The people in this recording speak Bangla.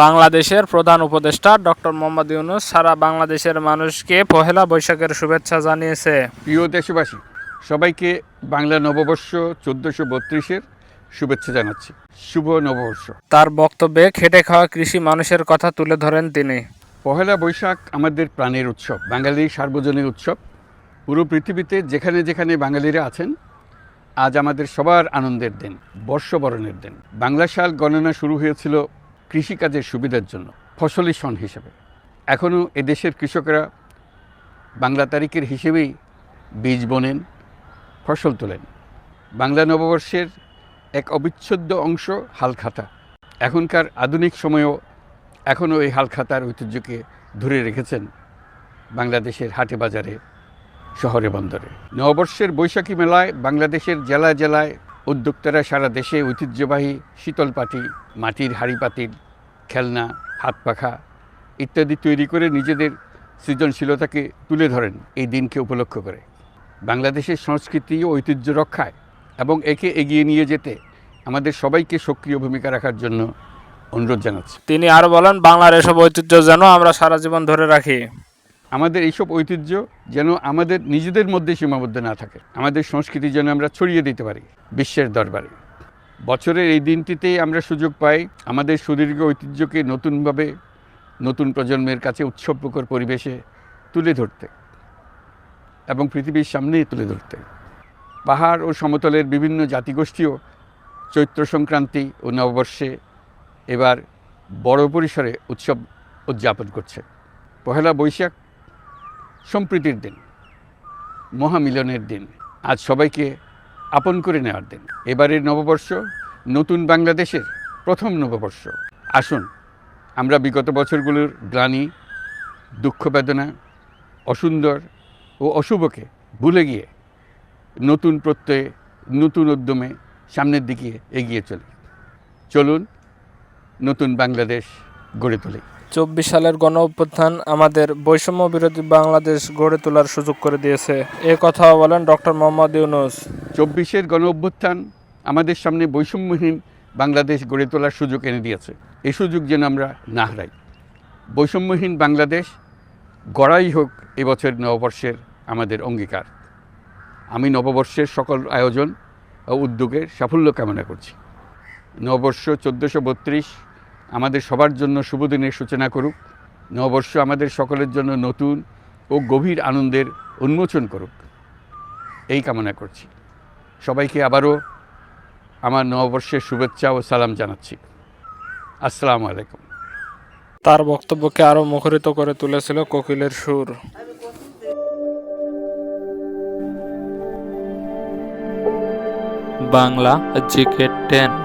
বাংলাদেশের প্রধান উপদেষ্টা ডক্টর মোহাম্মদ ইউনুস সারা বাংলাদেশের মানুষকে পহেলা বৈশাখের শুভেচ্ছা জানিয়েছে। প্রিয় দেশবাসী সবাইকে বাংলা নববর্ষ চোদ্দোশো বত্রিশের শুভেচ্ছা জানাচ্ছি। শুভ নববর্ষ। তার বক্তব্যে খেটে খাওয়া কৃষি মানুষের কথা তুলে ধরেন তিনি। পহেলা বৈশাখ আমাদের প্রাণের উৎসব বাঙালির সার্বজনীন উৎসব। পুরো পৃথিবীতে যেখানে যেখানে বাঙালিরা আছেন আজ আমাদের সবার আনন্দের দিন বর্ষবরণের দিন। বাংলা সাল গণনা শুরু হয়েছিল কৃষিকাজের সুবিধার জন্য, ফসলি সন হিসেবে। এখনও এদেশের কৃষকরা বাংলা তারিখের হিসেবেই বীজ বোনেন, ফসল তোলেন। বাংলা নববর্ষের এক অবিচ্ছেদ্য অংশ হালখাতা। এখনকার আধুনিক সময়েও এখনও এই হালখাতার ঐতিহ্যকে ধরে রেখেছেন বাংলাদেশের হাটে বাজারে, শহরে বন্দরে। নববর্ষের বৈশাখী মেলায় বাংলাদেশের জেলায় জেলায় উদ্যোক্তারা সারা দেশে ঐতিহ্যবাহী শীতল পাটি মাটির হাঁড়ি পাতিল খেলনা হাত পাখা ইত্যাদি তৈরি করে নিজেদের সৃজনশীলতাকে তুলে ধরেন এই দিনকে উপলক্ষ করে। বাংলাদেশের সংস্কৃতি ও ঐতিহ্য রক্ষায় এবং একে এগিয়ে নিয়ে যেতে আমাদের সবাইকে সক্রিয় ভূমিকা রাখার জন্য অনুরোধ জানাচ্ছি। তিনি আরও বলেন বাংলার এসব ঐতিহ্য যেন আমরা সারা জীবন ধরে রাখি। আমাদের এইসব ঐতিহ্য যেন আমাদের নিজেদের মধ্যে সীমাবদ্ধ না থাকে। আমাদের সংস্কৃতি যেন আমরা ছড়িয়ে দিতে পারি বিশ্বের দরবারে। বছরের এই দিনটিতে আমরা সুযোগ পাই আমাদের সুদীর্ঘ ঐতিহ্যকে নতুনভাবে নতুন প্রজন্মের কাছে উৎসবমুখর পরিবেশে তুলে ধরতে এবং পৃথিবীর সামনেই তুলে ধরতে। পাহাড় ও সমতলের বিভিন্ন জাতিগোষ্ঠীও চৈত্র সংক্রান্তি ও নববর্ষে এবার বড় পরিসরে উৎসব উদযাপন করছে। পহেলা বৈশাখ সম্প্রীতির দিন, মহামিলনের দিন। আজ সবাইকে আপন করে নেওয়ার দিন। এবারের নববর্ষ নতুন বাংলাদেশের প্রথম নববর্ষ। আসুন, আমরা বিগত বছরগুলোর গ্লানি, দুঃখ বেদনা, অসুন্দর ও অশুভকে ভুলে গিয়ে নতুন প্রত্যয়ে, নতুন উদ্যমে সামনের দিকে এগিয়ে চলি। চলুন নতুন বাংলাদেশ গড়ে তুলি। চব্বিশ সালের গণ অভ্যুত্থান আমাদের বৈষম্য বিরোধী বাংলাদেশ গড়ে তোলার সুযোগ করে দিয়েছে। এ কথাও বলেন ডক্টর মোহাম্মদ ইউনুস। চব্বিশের গণ অভ্যুত্থান আমাদের সামনে বৈষম্যহীন বাংলাদেশ গড়ে তোলার সুযোগ এনে দিয়েছে। এই সুযোগ যেন আমরা না হারাই। বৈষম্যহীন বাংলাদেশ গড়াই হোক এবছর নববর্ষের আমাদের অঙ্গীকার। আমি নববর্ষের সকল আয়োজন ও উদ্যোগের সাফল্য কামনা করছি। নববর্ষ চোদ্দোশো বত্রিশ আমাদের সবার জন্য শুভ দিনের সূচনা করুক। নববর্ষ আমাদের সকলের জন্য নতুন ও গভীর আনন্দের উন্মোচন করুক। এই কামনা করছি। সবাইকে আবারও আমার নববর্ষের শুভেচ্ছা ও সালাম জানাচ্ছি। আসসালামু আলাইকুম। তার বক্তব্যকে আরও মুখরিত করে তুলেছিল কোকিলের সুর। Bangla GK ten.